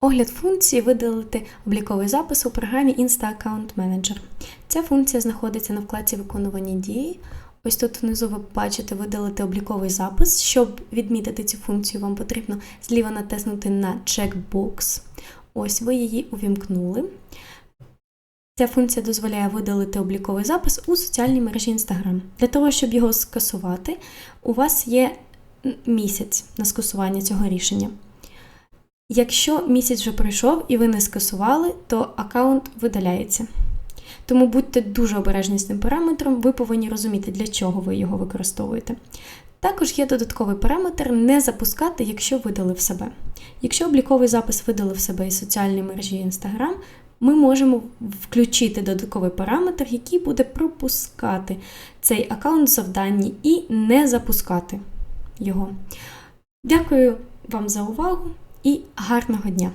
Огляд функції видалити обліковий запис у програмі Insta Account Manager. Ця функція знаходиться на вкладці Виконувані дії. Ось тут внизу ви бачите видалити обліковий запис. Щоб відмітити цю функцію, вам потрібно зліва натиснути на checkbox. Ось ви її увімкнули. Ця функція дозволяє видалити обліковий запис у соціальній мережі Instagram. Для того, щоб його скасувати, у вас є місяць на скасування цього рішення. Якщо місяць вже пройшов і ви не скасували, то аккаунт видаляється. Тому будьте дуже обережні з цим параметром, ви повинні розуміти, для чого ви його використовуєте. Також є додатковий параметр не запускати, якщо видалив себе. Якщо обліковий запис видалив себе із соціальної мережі Instagram, ми можемо включити додатковий параметр, який буде пропускати цей аккаунт завданні і не запускати його. Дякую вам за увагу і гарного дня!